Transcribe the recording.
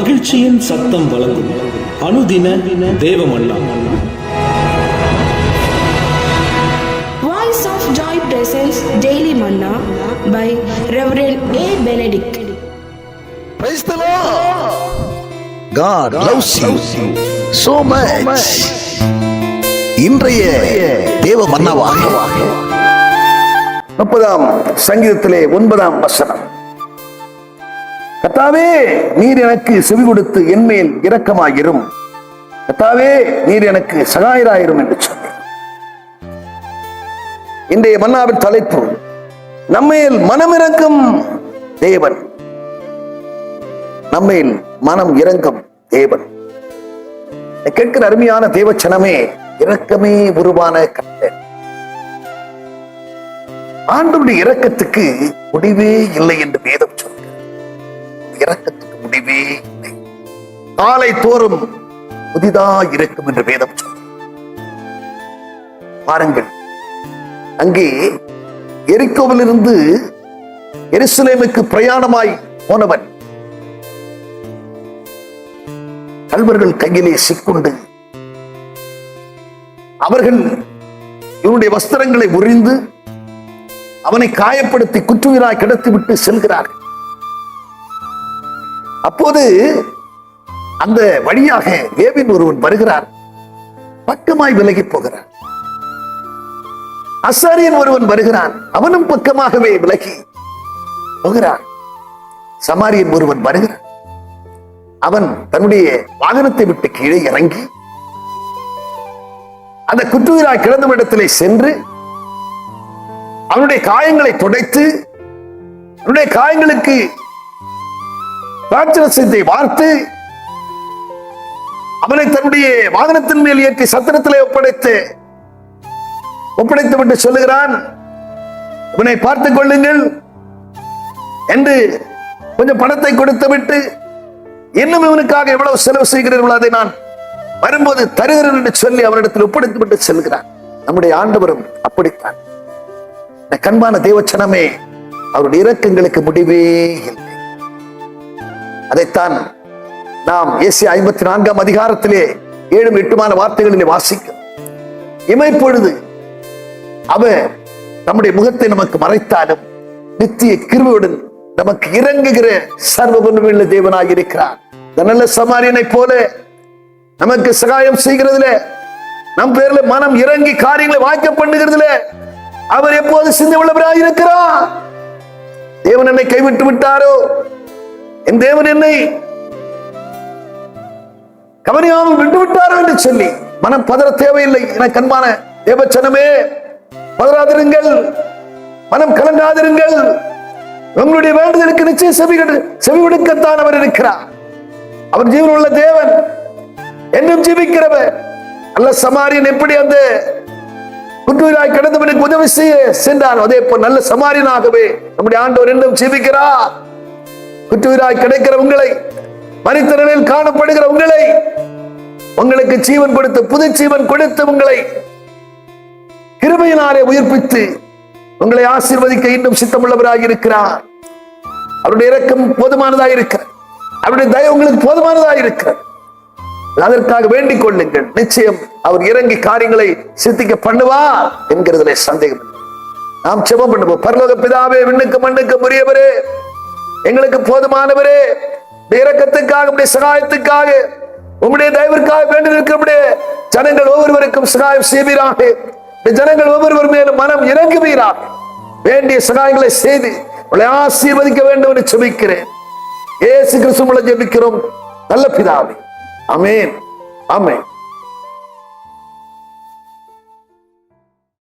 மகிழ்ச்சியின் சத்தம் வழங்கும் அனுதின தேவமல்லா Voice of Joy presents Daily Manna by Reverend A. Benedict. Praise the Lord. God loves you so much. இன்றைய தேவ மன்னவாக முப்பதாம் சங்கீதத்திலே ஒன்பதாம் வசனம் கத்தாவே நீர் எனக்கு செவி கொடுத்து என்மேல் இரக்கமாயிரும். கத்தாவே நீர் எனக்கு சகாயராயிரும் என்று சொன்னேன் இன்றைய மன்னாவின் தலைப்பு நம்மேல் இறங்கும் தேவன். நம்மேல் மனம் இறங்கும் தேவன். கேட்கிற அருமையான தேவச்சனமே இரக்கமே உருவான கட்ட ஆண்டுடைய இரக்கத்துக்கு முடிவே இல்லை என்று வேதம் சொல்லும் இறக்கத்துக்கு முடிவே இல்லை. காலை தோறும் புதிதா இருக்கும் என்று வேதம் பாருங்கள் அங்கே எரிக்கோவிலிருந்து எருசலேமுக்கு பிரயாணமாய் போனவன் கல்வர்கள் கையிலே சிக்குண்டு அவர்கள் இவனுடைய வஸ்திரங்களை உறிந்து அவனை காயப்படுத்தி குற்றுயிராய் கிடத்திவிட்டு செல்கிறார்கள். அப்போது அந்த வழியாக வேவின் ஒருவன் வருகிறார் பக்கமாய் விலகி போகிறார் அசாரியன் ஒருவன் வருகிறான். அவனும் பக்கமாகவே விலகி போகிறான். சமாரியன் ஒருவன் வருகிறான். அவன் தன்னுடைய வாகனத்தை விட்டு கீழே இறங்கி அந்த குற்றுயிராய் கிடந்த இடத்திலே சென்று அவனுடைய காயங்களை துடைத்து அவனுடைய காயங்களுக்கு ராட்சசத்தை பார்த்து அவனை தன்னுடைய வாகனத்தின் மேல் ஏற்றி சத்திரத்திலே ஒப்படைத்து ஒப்படைத்து விட்டு சொல்லுகிறான் இவனை பார்த்துக் கொள்ளுங்கள் என்று கொஞ்சம் பணத்தை கொடுத்து விட்டு இன்னும் இவனுக்காக எவ்வளவு செலவு செய்கிறீர்களோ அதை நான் வரும்போது தருகிறேன் என்று சொல்லி அவரிடத்தில் ஒப்படைத்து விட்டு செல்கிறான் நம்முடைய ஆண்டவரும் அப்படித்தான். கண்பான தேவச்சனமே அவருடைய இரக்கங்களுக்கு முடிவே இல்லை. அதைத்தான் நாம் ஏசி ஐம்பத்தி நான்காம் அதிகாரத்திலே ஏழும் எட்டுமான வார்த்தைகளிலே வாசிக்கும் இமைப்பொழுது அவர் நம்முடைய முகத்தை நமக்கு மறைத்தாலும் நித்திய கிருவியுடன் நமக்கு இறங்குகிற சர்வ வல்லமையுள்ள தேவனாக இருக்கிறார். நல்ல சமாரியனை போல நமக்கு சகாயம் செய்கிறதுல நம் பேர்ல மனம் இறங்கி காரியங்களை வாய்க்க பண்ணுகிறதுல அவர் எப்போது சிந்தை உள்ளவராக இருக்கிறார்? தேவன் என்னை கைவிட்டு விட்டாரோ? என் தேவன் என்னை கவனியாமல் விட்டு விட்டாரோ என்று சொல்லி மனம் பதற தேவையில்லை என கண்பான தேவச்சனமே. பதறாதிருங்கள் மனம் கலங்காதிருங்கள். உங்களுடைய வேண்டுதலுக்கு நிச்சயம் செவி செவி கொடுக்கத்தான் அவர் இருக்கிறார். அவர் ஜீவன் உள்ள தேவன் என்றும் ஜீவிக்கிறவர். அல்ல சமாரியன் எப்படி அந்த குற்றுயிராய் கிடந்தவனுக்கு உதவி செய்ய சென்றான் அதே போல் நல்ல சமாரியனாகவே நம்முடைய ஆண்டவர் என்றும் ஜீவிக்கிறார். குற்றுயிராய் கிடைக்கிற உங்களை மனிதர்களில் காணப்படுகிற உங்களை உங்களுக்கு ஜீவன் கொடுத்து புது ஜீவன் கொடுத்து உங்களை கிருமையினாலே உயிர்ப்பித்து உங்களை ஆசீர்வதிக்க இன்னும் சித்தமுள்ளவராக இருக்கிறார். அவருடைய இறக்கம் போதுமானதாக இருக்கிற அவருடைய தயவு உங்களுக்கு போதுமானதாக இருக்கிற அதற்காக வேண்டிக் கொள்ளுங்கள். நிச்சயம் அவர் இறங்கி காரியங்களை சித்திக்க பண்ணுவா என்கிறதுல சந்தேகம் நாம் செபம் பண்ணுவோம். பரலோக பிதாவே விண்ணுக்கு மண்ணுக்கு முறியவரே எங்களுக்கு போதுமானவரே. இறக்கத்துக்காக உடைய சகாயத்துக்காக உம்முடைய தயவிற்காக வேண்டி நிற்கிறபடியே ஜனங்கள் ஒவ்வொருவருக்கும் சகாயம் செய்வீராக. ஜனங்கள் ஒவ்வொருவர் மேலும் மனம் இறங்குவீராக. வேண்டிய சகாயங்களை செய்து உங்களை ஆசீர்வதிக்க வேண்டும் என்று செபிக்கிறேன் ஏசு கிறிஸ்து மூலம் ஜெபிக்கிறோம். நல்ல பிதாவே. அமேன் அமேன்